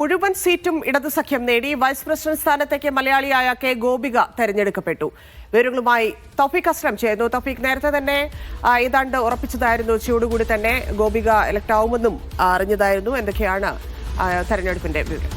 മുഴുവൻ സീറ്റും ഇടത് സഖ്യം നേടി വൈസ് പ്രസിഡന്റ് സ്ഥാനത്തേക്ക് മലയാളിയായ കെ ഗോപിക തെരഞ്ഞെടുക്കപ്പെട്ടു. വിവരങ്ങളുമായി തൗഫീഖ് അസ്ലം ചേർന്നു തൗഫീഖ് നേരത്തെ തന്നെ ഏതാണ്ട് ഉറപ്പിച്ചതായിരുന്നു ഉച്ചയോടുകൂടി തന്നെ ഗോപിക ഇലക്ട് ആവുമെന്നും അറിഞ്ഞതായിരുന്നു. എന്തൊക്കെയാണ് തെരഞ്ഞെടുപ്പിന്റെ വിവരം?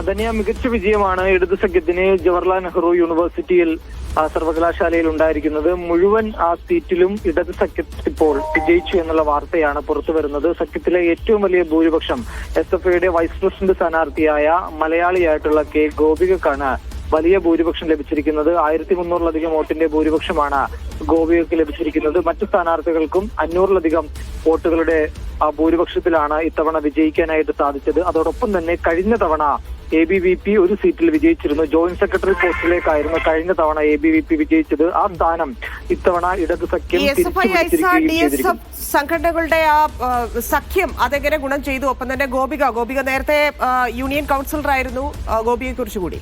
അതന്നെ മികച്ച വിജയമാണ് ഇടതു സഖ്യത്തിന് ജവഹർലാൽ നെഹ്റു യൂണിവേഴ്സിറ്റിയിൽ സർവകലാശാലയിൽ ഉണ്ടായിരിക്കുന്നത്. മുഴുവൻ ആ സീറ്റിലും ഇടത് സഖ്യം ഇപ്പോൾ വിജയിച്ചു എന്നുള്ള വാർത്തയാണ് പുറത്തു വരുന്നത്. സഖ്യത്തിലെ ഏറ്റവും വലിയ ഭൂരിപക്ഷം എസ് എഫ് ഐയുടെ വൈസ് പ്രസിഡന്റ് സ്ഥാനാർത്ഥിയായ മലയാളിയായിട്ടുള്ള കെ ഗോപികക്കാണ് വലിയ ഭൂരിപക്ഷം ലഭിച്ചിരിക്കുന്നത്. ആയിരത്തി മുന്നൂറിലധികം വോട്ടിന്റെ ഭൂരിപക്ഷമാണ് ഗോപികക്ക് ലഭിച്ചിരിക്കുന്നത്. മറ്റു സ്ഥാനാർത്ഥികൾക്കും അഞ്ഞൂറിലധികം വോട്ടുകളുടെ ആ, ഭൂരിപക്ഷത്തിലാണ് ഇത്തവണ വിജയിക്കാനായിട്ട് സാധിച്ചത്. അതോടൊപ്പം തന്നെ കഴിഞ്ഞ തവണ എ ബി വി പി ഒരു സീറ്റിൽ വിജയിച്ചിരുന്നു. ജോയിന്റ് സെക്രട്ടറി പോസ്റ്റിലേക്കായിരുന്നു കഴിഞ്ഞ തവണ എ ബി വി പി വിജയിച്ചത്. ആ സ്ഥാനം ഇത്തവണ ഇടത് സഖ്യം സംഘടനകളുടെ ആ സഖ്യം അതെങ്ങനെ ഗുണം ചെയ്തു? ഒപ്പം തന്നെ ഗോപിക. ഗോപിക നേരത്തെ യൂണിയൻ കൗൺസിലറായിരുന്നു ആയിരുന്നു. ഗോപികയെ കുറിച്ച് കൂടി.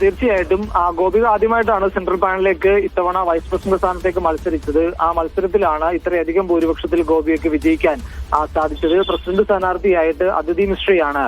തീർച്ചയായിട്ടും. ഗോപിക ആദ്യമായിട്ടാണ് സെൻട്രൽ പാനലിലേക്ക് ഇത്തവണ വൈസ് പ്രസിഡന്റ് സ്ഥാനത്തേക്ക് മത്സരിച്ചത്. ആ മത്സരത്തിലാണ് ഇത്രയധികം ഭൂരിപക്ഷത്തിൽ ഗോപികയ്ക്ക് വിജയിക്കാൻ സാധിച്ചത്. പ്രസിഡന്റ് സ്ഥാനാർത്ഥിയായിട്ട് അതിഥി മിശ്രയാണ്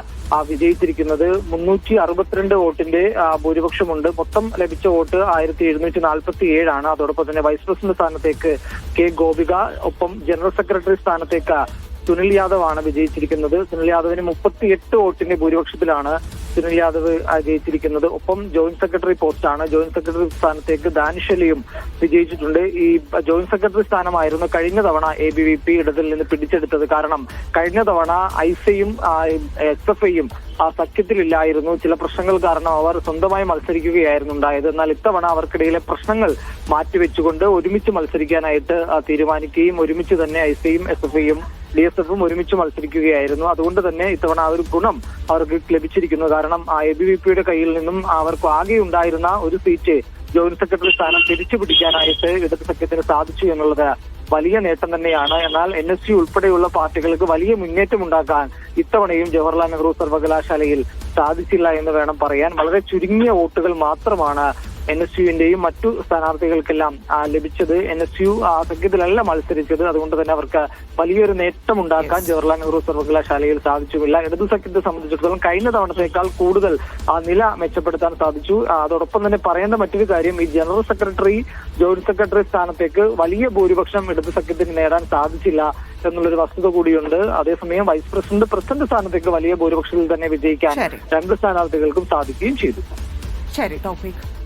വിജയിച്ചിരിക്കുന്നത്. മുന്നൂറ്റി അറുപത്തിരണ്ട് വോട്ടിന്റെ ഭൂരിപക്ഷമുണ്ട്. മൊത്തം ലഭിച്ച വോട്ട് ആയിരത്തി എഴുന്നൂറ്റി നാൽപ്പത്തി ഏഴാണ് അതോടൊപ്പം തന്നെ വൈസ് പ്രസിഡന്റ് സ്ഥാനത്തേക്ക് കെ ഗോപിക ഒപ്പം ജനറൽ സെക്രട്ടറി സ്ഥാനത്തേക്ക് സുനിൽ യാദവ് ആണ് വിജയിച്ചിരിക്കുന്നത്. സുനിൽ യാദവിന് മുപ്പത്തിയെട്ട് വോട്ടിന്റെ ഭൂരിപക്ഷത്തിലാണ് സുനിൽ യാദവ് ജയിച്ചിരിക്കുന്നത് ഒപ്പം ജോയിന്റ് സെക്രട്ടറി പോസ്റ്റാണ്. ജോയിന്റ് സെക്രട്ടറി സ്ഥാനത്തേക്ക് ദാനിഷ് അലിയും വിജയിച്ചിട്ടുണ്ട്. ഈ ജോയിന്റ് സെക്രട്ടറി സ്ഥാനമായിരുന്നു കഴിഞ്ഞ തവണ എ ബി വി പി ഇടതിൽ നിന്ന് പിടിച്ചെടുത്തത്. കാരണം കഴിഞ്ഞ തവണ ഐസയും എസ് എഫ് ഐയും ആ സഖ്യത്തിലില്ലായിരുന്നു. ചില പ്രശ്നങ്ങൾ കാരണം അവർ സ്വന്തമായി മത്സരിക്കുകയായിരുന്നു ഉണ്ടായത്. എന്നാൽ ഇത്തവണ അവർക്കിടയിലെ പ്രശ്നങ്ങൾ മാറ്റിവെച്ചുകൊണ്ട് ഒരുമിച്ച് മത്സരിക്കാനായിട്ട് തീരുമാനിക്കുകയും ഒരുമിച്ച് തന്നെ ഐസയും എസ് എഫ് ഐയും ഡി എസ് എഫും ഒരുമിച്ച് മത്സരിക്കുകയായിരുന്നു. അതുകൊണ്ട് തന്നെ ഇത്തവണ ആ ഒരു ഗുണം അവർക്ക് ലഭിച്ചിരിക്കുന്നു. കാരണം ആ എ ബി വി പിയുടെ കയ്യിൽ നിന്നും അവർക്ക് ആകെ ഉണ്ടായിരുന്ന ഒരു സീറ്റ് ജോയിന്റ് സെക്രട്ടറി സ്ഥാനം തിരിച്ചു പിടിക്കാനായിട്ട് ഇടത് സഖ്യത്തിന് സാധിച്ചു എന്നുള്ളത് വലിയ നേട്ടം തന്നെയാണ്. എന്നാൽ എൻ എസ് യു ഉൾപ്പെടെയുള്ള പാർട്ടികൾക്ക് വലിയ മുന്നേറ്റം ഉണ്ടാക്കാൻ ഇത്തവണയും ജവഹർലാൽ നെഹ്റു സർവകലാശാലയിൽ സാധിച്ചില്ല എന്ന് വേണം പറയാൻ. വളരെ ചുരുങ്ങിയ വോട്ടുകൾ മാത്രമാണ് എൻ എസ് യുവിന്റെയും മറ്റു സ്ഥാനാർത്ഥികൾക്കെല്ലാം ലഭിച്ചത് എൻ എസ് യു ആ സഖ്യത്തിലല്ല മത്സരിച്ചത്. അതുകൊണ്ട് തന്നെ അവർക്ക് വലിയൊരു നേട്ടം ഉണ്ടാക്കാൻ ജവഹർലാൽ നെഹ്റു സർവകലാശാലയിൽ സാധിച്ചുമില്ല. ഇടതു സഖ്യത്തെ സംബന്ധിച്ചിടത്തോളം കഴിഞ്ഞ തവണത്തേക്കാൾ കൂടുതൽ ആ നില മെച്ചപ്പെടുത്താൻ സാധിച്ചു. അതോടൊപ്പം തന്നെ പറയേണ്ട മറ്റൊരു കാര്യം ഈ ജനറൽ സെക്രട്ടറി ജോയിന്റ് സെക്രട്ടറി സ്ഥാനത്തേക്ക് വലിയ ഭൂരിപക്ഷം ഇടതു സഖ്യത്തിന് നേടാൻ സാധിച്ചില്ല എന്നുള്ളൊരു വസ്തുത കൂടിയുണ്ട്. അതേസമയം വൈസ് പ്രസിഡന്റ് പ്രസിഡന്റ് സ്ഥാനത്തേക്ക് വലിയ ഭൂരിപക്ഷത്തിൽ തന്നെ വിജയിക്കാൻ. രണ്ട് സ്ഥാനാർത്ഥികൾക്കും സാധിക്കുകയും ചെയ്തു. ശരി തൗഫീഖ്